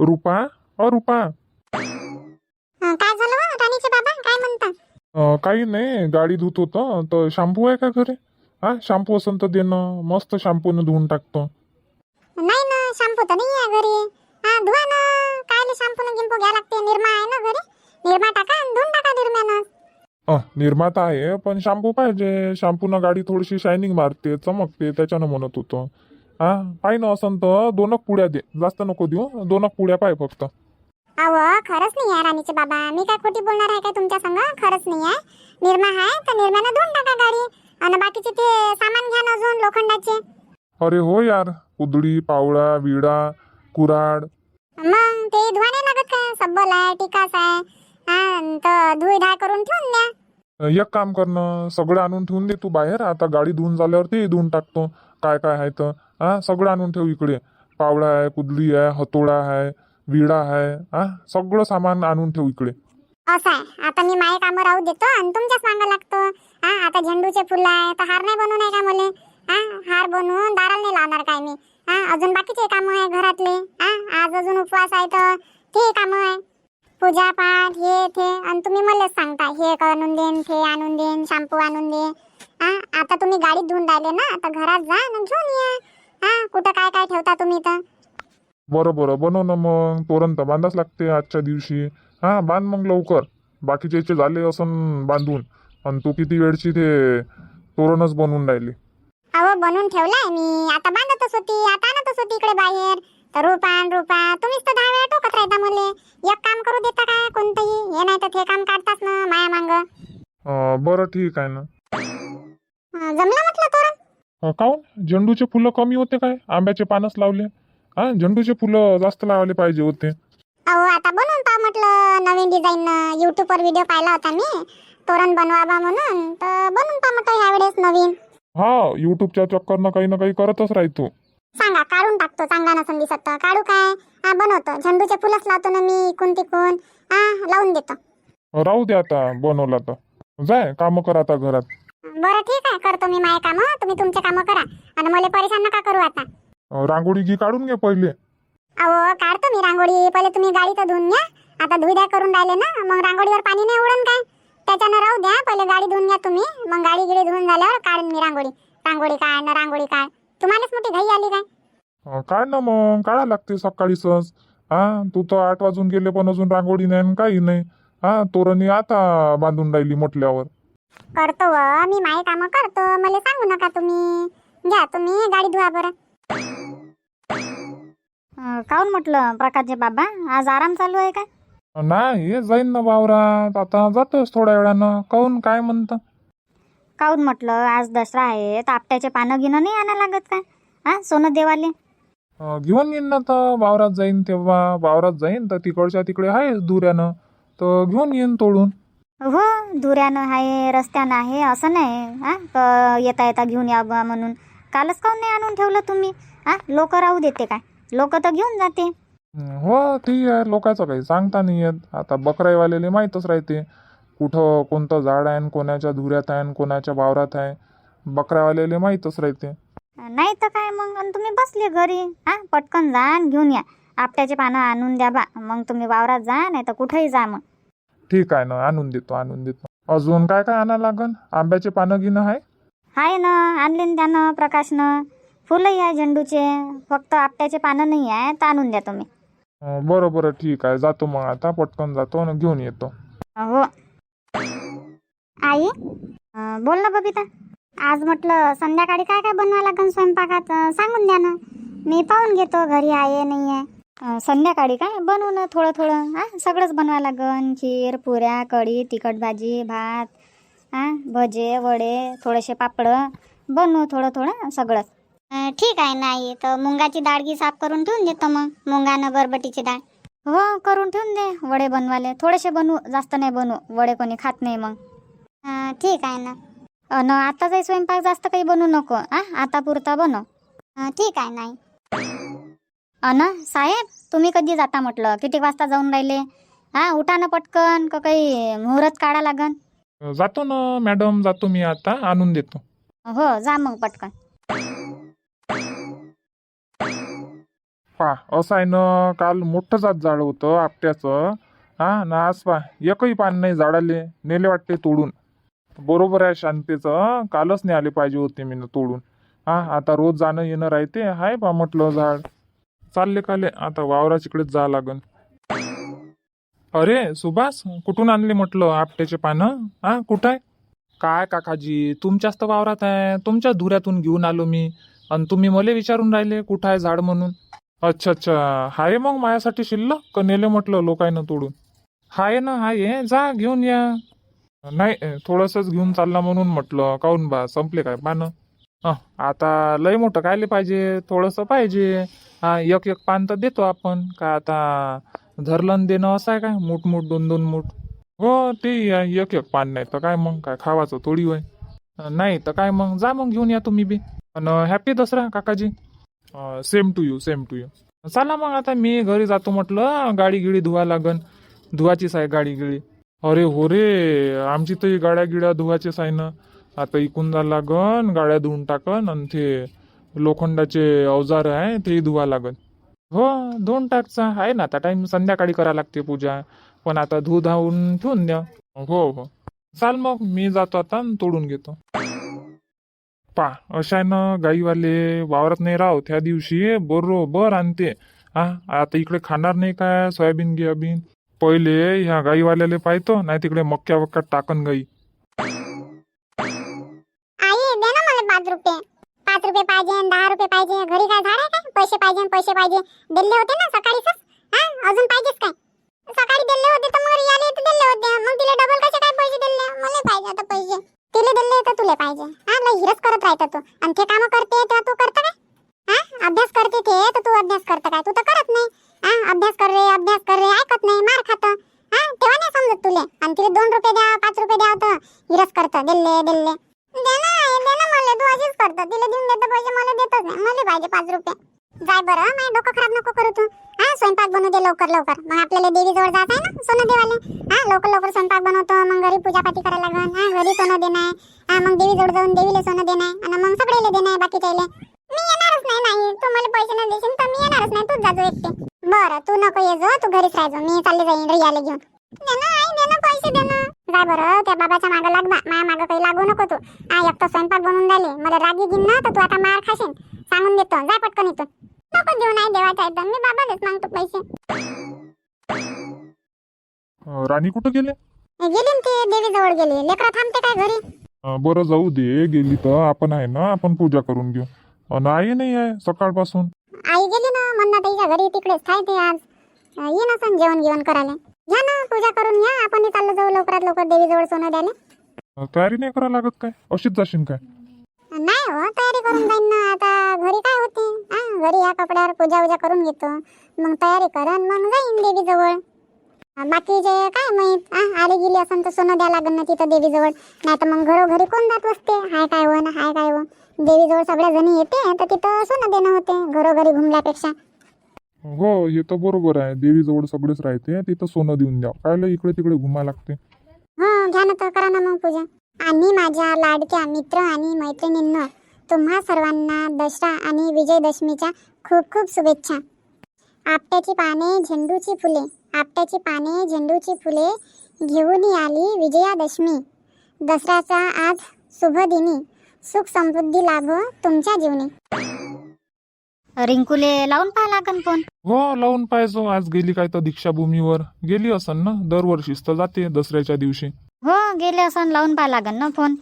रुपा? अ रुपा. अं, काय झालं हो, राणीचे बाबा काय म्हणता अं, काही नाही गाडी धुत होतं. तर शॅम्पू आहे का घरी? हा शॅम्पू असेल तर दे ना मस्त शॅम्पूनं धुवून टाकतो. नाही ना शॅम्पू तर नाही आहे घरी. हा धुवा ना. कायले शॅम्पू न गिंपू घ्या लागते? निरमा आहे ना घरी? निरमा टाका आणि धुवून टाका निरम्यानं. अ, निर्माता आहे पण शॅम्पू पाहिजे. शॅम्पूनं गाडी थोडीशी शायनिंग मारते चमकते त्याच्यानं म्हणत होतो. हा पाय ना असं तर दोनक पुड्या दे. जास्त नको देऊ दोनक पुड्या पाय फक्त. अव खरंच नाही आहे राणीचे बाबा. मी काय खोटी बोलणार आहे काय तुमच्या संग? खरंच नाही आहे. निरमा आहे तर निरम्यानं धुवून टाका गाडी. आणि बाकीचे ते सामान घ्या ना अजून लोखंडाचे. अरे हो यार कुदळी पावळा विडा कुराड. मग ते धुवा नाही लागत काय सब्बल आहे टिकास आहे. हा तर धुई धाय करून ठेवून द्या. एक काम करणं सगळं आणून ठेवून दे तू बाहेर. आता गाडी धुवून झाल्यावर ते धुवून टाकतो. काय काय आहे तर. हा? सगळं आणून ठेव इकडे. पावडा आहे कुदली आहे हतोडा आहे विडा आहे हा? सगळं सामान आणून ठेव इकडे. असं आहे. आता मी माये कामं राहू देतो आणि तुमच्याच मागं लागतो. हा? आता झेंडूचे फुलं आहे तर हार नाही बनवून आहे का मले? हा? हार बनवून दाराला नाही लावणार काय मी? हा? अजून बाकीचे कामं आहे घरातले? हा? आज अजून उपवास आहे तर ते कामं आहे. पूजा पाठ हे ते. आणि तुम्ही मलाच सांगता हे आणून देन ते आणून देन शॅम्पू आणून दे. हा? आता तुम्ही गाडीत धुवून राहिले ना आता घरात जा आणि घेऊन या. कुठं काय काय ठेवता तुम्ही तर? बरं बरं. बनव ना मग. तोरण तर बांधाच लागते आजच्या दिवशी. हा बांध मग लवकर. बाकीचे याचे झाले असं बांधून. आणि तू किती वेळची ते तोरणच बनवून राहिली. अहो बनवून ठेवलाय मी. आता बांधतच होती. आता आणतच होती इकडे बाहेर. तर रुपा न रुपा तुम्हीच तर दहा वेळा टोकत राहता मले एक काम करू देता काय कोणतंही? हे नाही तर ते काम काढताच ना माया मांग. अं, बरं ठीक आहे ना. जमलं म्हटलं तोरण? काहून झेंडूचे फुलं कमी होते काय? आंब्याचे पानच लावले. हा झेंडूचे फुलं जास्त लावले पाहिजे होते. अहो आता बनवून पहा म्हटलं नवीन डिझाईन युट्यूबवर व्हिडिओ पाहिला होता मी तोरण बनवाबा म्हणून. तर बनवून पहा म्हटलं ह्यावेळेस नवीन. हा युट्यूबच्या चक्करनं काही ना काही करतच राहतो. सांगा काढून टाकतो चांगला नसून दिसत तर. काढू काय? हा बनवतो. झेंडूचे फुलंच लावतो ना मी इकून तिकून. हा लावून देतो. राहू दे आता बनवला तर. जाय काम कर आता घरात. बरं ठीक आहे. करतो मी माझे कामं. तुम्ही तुमचे कामं करा. आणि मला परेशान नका करू आता. अं, रांगोळी घी काढून घे पहिले. अहो काढतो मी रांगोळी. पहिले तुम्ही गाडी तर धुवून घ्या. आता धुई करून राहिले ना मग रांगोळीवर पाणी नाही उडन काय? त्याच्यानं राहू द्या. पहिले गाडी धुवून घ्या तुम्ही. मग गाडी गिडी धुवून झाल्यावर काढून मी रांगोळी. रांगोळी काढ ना रांगोळी काढ. तुम्हालाच मोठी घाई आली काय? अं, काढ ना मग. काढा लागते सकाळी सहज. हा तू तर आठ वाजून गेले पण अजून रांगोळी नाही आणि काही नाही. हा तोरणी आता बांधून राहिली म्हटल्यावर करतो व. मी माझे कामं करतो. मला सांगू नका तुम्ही. घ्या तुम्ही. गाडी धुवा बरं. काऊन म्हटलं प्रकाशचे बाबा? आज आराम चालू आहे का? नाही जाईन ना वावरात. आता जातोस थोड्या वेळानं. काहून काय म्हणतं? काऊन म्हटलं आज दसरा आहे. तर आपट्याचे पानं गिनं नाही आणा लागत काय हा सोनं देवाले? घेऊन येईन ना तर. वावरात जाईन तेव्हा. वावरात जाईन तर तिकडच्या तिकडे आहे दुऱ्यानं. तर घेऊन येईन तोडून. हो धुऱ्यानं आहे रस्त्यानं आहे असं नाही हा? येता येता घेऊन या बा म्हणून. कालच काऊन नाही आणून ठेवलं तुम्ही? हा? लोक राहू देते काय? लोक तर घेऊन जाते. हो ठीक आहे लोकांचं काही सांगता नाही येत. आता बकराईवालेले माहीतच राहते. कुठं कोणतं झाड आहे कोणाच्या धुऱ्यात आहे आणि कोणाच्या वावरात आहे. बकऱ्यावालेले माहीतच राहते. नाही तर काय मग? तुम्ही बसले घरी. हा? पटकन जा घेऊन या. आपट्याचे पानं आणून द्या बा. मग तुम्ही वावरात जा नाही तर कुठेही जा मग. ठीक आहे ना आणून देतो आणून देतो. अजून काय काय आणा लागन? आंब्याचे पानं गिनं आहे? आहे ना आणले ना त्यानं प्रकाशनं. फुलंही आहे झेंडूचे फक्त आपट्याचे पानं नाही आहे तर आणून द्या तुम्ही. अं, बरं बरं ठीक आहे. जातो मग आता पटकन जातो आणि घेऊन येतो. हो. आई? अं, बोल ना बबिता. आज म्हटलं संध्याकाळी काय काय बनवा लागन स्वयंपाकात? अं, सांगून द्या ना. मी पाहून घेतो घरी आहे नाही आहे. संध्याकाळी काय? बनवू ना थोडं थोडं हा? सगळंच बनवा लागन. खीर पुऱ्या कढी तिखट भाजी भात हा? भजे वडे थोडेसे पापड. बनवू थोडं थोडं सगळंच. ठीक आहे नाही. तर मुंगाची डाळगी साफ करून ठेवून देतो मग. मुंगानं बरबटीची डाळ. हो करून ठेवून दे. वडे बनवाले थोडेसे बनवू जास्त नाही बनवू. वडे कोणी खात नाही मग. ठीक आहे ना. अन आताचाही स्वयंपाक जास्त काही बनवू नको. आ आता पुरता बनव. ठीक आहे नाही. अन साहेब तुम्ही कधी जाता म्हटलं? किती वाजता जाऊन राहिले? हा उठा ना पटकन का काही मुहूर्त काढा लागन. जातो ना मॅडम जातो मी आता आणून देतो. हो जा मग पटकन. पा असं आहे ना काल मोठं जात झाड होतं आपट्याचं. हा ना आज पा एकही पान नाही झाडाले नेले वाटते तोडून. बरोबर आहे शांतीचं कालच नाही आले पाहिजे होते मी तोडून. हा आता रोज जाणं येणं राहते हाय पा म्हटलं झाड. चालले काले आता वावराच्याकडेच जा लागन. अरे सुभाष कुठून आणले म्हटलं आपट्याचे पानं? हा कुठं आहे काय काकाजी तुमच्याच तर वावरात आहे. तुमच्या धुऱ्यातून घेऊन आलो मी. आणि तुम्ही मला विचारून राहिले कुठं आहे झाड म्हणून? अच्छा अच्छा. हाय मग माझ्यासाठी शिल्लक? का नेले म्हटलं लोकांना तोडून? हाय ना हाय. जा घेऊन या. नाही थोडंसंच घेऊन चालला म्हणून म्हटलं. काऊन बा संपले काय पानं? आता लय मोठं कायले पाहिजे? थोडंसं पाहिजे. हा एक एक पान तर देतो आपण. काय आता धरलं देणं असं आहे काय? मूठ मूठ दोन दोन मूठ. हो ते एक एक पान नाही तर काय मग? काय खावाचं थोडी वय नाही तर काय मग? जा मग घेऊन या तुम्ही बी. आणि हॅपी दसरा काकाजी. Same to you same to you चला मग आता मी घरी जातो म्हटलं गाडी गिडी धुवा लागन. धुवाचीच आहे गाडी गिडी. अरे हो रे आमची तर ही गाड्या गिड्या धुवाचीच आहे ना. आता इकून जा लागन गाड्या धुवून टाकन आणि ते लोखंडाचे अवजार आहे तेही धुवा लागन. हो दोन टाकचा. आहे ना आता टाइम संध्याकाळी करा लागते पूजा. पण आता धू धावून ठेवून द्या. हो हो. चाल मग मी जातो आता तोडून घेतो. पा अशानं गाईवाले वावरत नाही राव त्या दिवशी बरोबर आणते. हा आता इकडे खाणार नाही काय? सोयाबीन गियाबीन? पहिले ह्या गाईवाल्याला पाहतो नाही तिकडे मक्क्या वक्का टाकन गाई. पाच रुपये पाहिजे दहा रुपये पाहिजे. घरी काय झाड आहे काय? पैसे पाहिजे पैसे पाहिजे. दिले होते ना सकाळीच? हा? अजून पाहिजेच काय? सकाळी दिले होते तर मग रियाले तर दिले होते. मग तिला डबल कसे काय पैसे दिले मला पाहिजे आता पैसे. तिले दिले तर तुला पाहिजे. हा लय हिरस करत राहता तू. आणि ते काम करते तेव्हा तू करता काय? हा? अभ्यास करते ते तर तू अभ्यास करता काय? तू तर करत नाही. हा? अभ्यास कर रे अभ्यास कर रे ऐकत नाही मार खात. हा? तेव्हा नाही समजत तुले. आणि तिला दोन रुपये द्या पाच रुपये द्या तर हिरस करतं. दिले दिले दे ना आई, दे ना मला तू अशीच करतो. तिला देऊन देतो पैसे मला देतच नाही. मला पाहिजे पाच रुपये. जाय बरं माझ्या डोकं खराब नको करू तू. हा स्वयंपाक बनवू दे लवकर लवकर. मग आपल्याला देवीजवळ जायचं आहे ना सोनं देवाले हा लवकर लवकर स्वयंपाक बनवतो मग घरी पूजापाती करायला लागन. हा घरी सोनं देणं आहे. हा मग देवीजवळ जाऊन देवीला सोनं देणं आहे. आणि मग सगळ्याला देणं आहे बाकीच्याले. मी येणारच नाही नाही. तू मला पैसे नाही देशील तर मी येणारच नाही. तूच जाजो एकटे. बरं तू नको ये जो तू घरीच राहायचो मी चालले जाईन रियाला घेऊन. जाय बरं त्या बाबाच्या मागं लाग बा माझ्या मागं काही लागू नको तू. एक तर स्वयंपाक बनवून राहिले. मला राग ना तर तू आता मार खाशील सांगून देतो. जाय पटकन इथून. नको देऊ नाही देवाचा आहे तर मी बाबालाच मागतो पैसे. अं, राणी कुठं गेले? गेली ती देवीजवळ गेली. लेकरं थांबते काय घरी? बरं जाऊ दे. गेली तर आपण आहे ना आपण पूजा करून घेऊ. आई नाही आहे सकाळपासून? आई गेली ना म्हणणं ताईच्या घरी तिकडेच थाय ते आज ये ना जेवण जेवण करायला. घ्या ना पूजा करून घ्या आपण चाललो जाऊ लवकरात लवकर देवीजवळ सोनं द्यायला तयारी नाही करा लागत काय? अशीच जाशील काय? नाही हो तयारी करून जाईन ना. आता घरी काय होते? हा घरी या कपड्यावर पूजा उजा करून घेतो. मग तयारी करन मग जाईन देवीजवळ. अं, बाकीचे काय माहीत? हा आले गेली असं तर सोनं द्या लागन ना तिथं देवीजवळ. नाही तर मग घरोघरी कोण जात असते हाय काय हो ना हाय काय हो? देवीजवळ सगळ्या जणी येते तर तिथं सोनं देणं होते घरोघरी घुमल्यापेक्षा. हो हे तर बरोबर आहे. देवीजवळ सगळेच राहते. तिथं सोनं देऊन द्या. कायला इकडे तिकडे घुमा लागते. हो घ्या ना तर करा ना मग पूजा. आणि माझ्या लाडक्या मित्र आणि मैत्रिणींना तुम्हा सर्वांना दसरा आणि विजयदशमीच्या खूप खूप शुभेच्छा. आपट्याची पाने झेंडूची फुले. आपट्याची पाने झेंडूची फुले घेऊन आली विजयादशमी. दसऱ्याचा आज शुभ दिनी. सुख समृद्धी लाभो तुमच्या जीवनी. रिंकूले लावून पाहा लागन फोन. हो लावून पाहिजो आज गेली काय तर दीक्षाभूमीवर. गेली असन ना? दरवर्षीच तर जाते दसऱ्याच्या दिवशी. हो गेले असं लावून पाहा लागन ना फोन.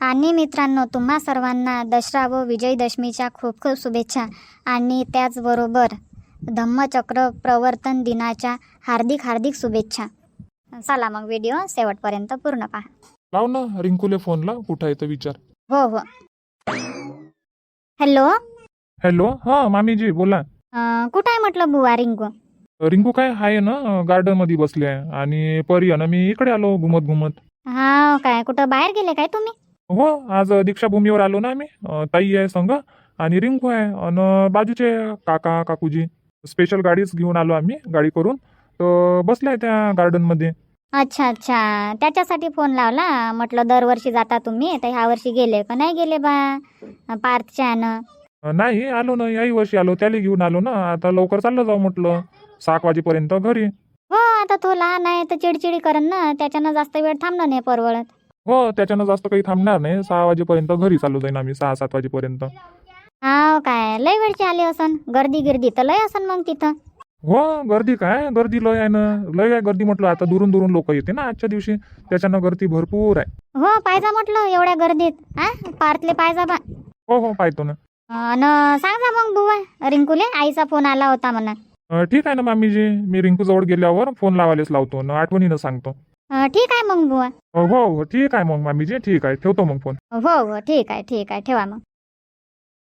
आणि मित्रांनो तुम्हा सर्वांना दसरा व विजयदशमीच्या खूप खूप शुभेच्छा. आणि त्याचबरोबर धम्मचक्र प्रवर्तन दिनाच्या हार्दिक हार्दिक शुभेच्छा. चला मग व्हिडिओ शेवटपर्यंत पूर्ण पहा. लाव ना रिंकूले फोनला. कुठं आहे तर विचार. हो हो. हॅलो? हॅलो हा मामीजी बोला. अं, कुठं आहे म्हटलं बुवा रिंकू? रिंकू काय आहे ना गार्डनमध्ये बसले आहे. आणि परी आणि मी इकडे आलो घुमत घुमत हा काय कुठं बाहेर गेले काय तुम्ही? हो आज दीक्षाभूमीवर आलो ना आम्ही. अं, ताई आहे संघ आणि रिंकू आहे. आणि बाजूचे काका काकूजी स्पेशल गाडीच घेऊन आलो आम्ही गाडी करून. तर बसलाय त्या गार्डनमध्ये अच्छा अच्छा. त्याच्यासाठी फोन लावला. म्हटलं दरवर्षी जाता तुम्ही तर ह्या वर्षी गेले का? नाही गेले बा पार्थच्या यानं अं, नाही आलो ना याही वर्षी आलो त्याला घेऊन आलो ना आता लवकर चाललं जाऊ म्हटलं. एक वाजेपर्यंत घरी. हो आता तो लहान आहे तर चिडचिडी करन ना त्याच्यानं जास्त वेळ थांबणं नाही परवडत. हो त्याच्यानं जास्त काही थांबणार नाही. सहा वाजेपर्यंत घरी चालू जाईन आम्ही सहा सात वाजेपर्यंत. हाव काय लय वेळची आली असन. गर्दी गिर्दी तर लय असन मग तिथं. हो गर्दी काय गर्दी लय आहे ना. लय आहे गर्दी म्हटलं आता दुरून दुरून लोक येते ना आजच्या दिवशी. त्याच्यानं गर्दी भरपूर आहे. हो पाहिजा म्हटलं एवढ्या गर्दीत हा पार्थले पाहिजा बा. हो हो पाहतो ना. अन सांग ना मग बुवा रिंकूले आईचा फोन आला होता म्हणा. अं, ठीक आहे ना मामीजी मी रिंकू जवळ गेल्यावर फोन लावायलाच लावतो ना आठवणीनं सांगतो. अं, ठीक आहे मग बुवा. हो हो हो ठीक आहे मग मामीजी ठीक आहे ठेवतो मग फोन. हो हो ठीक आहे ठीक आहे ठेवा मग.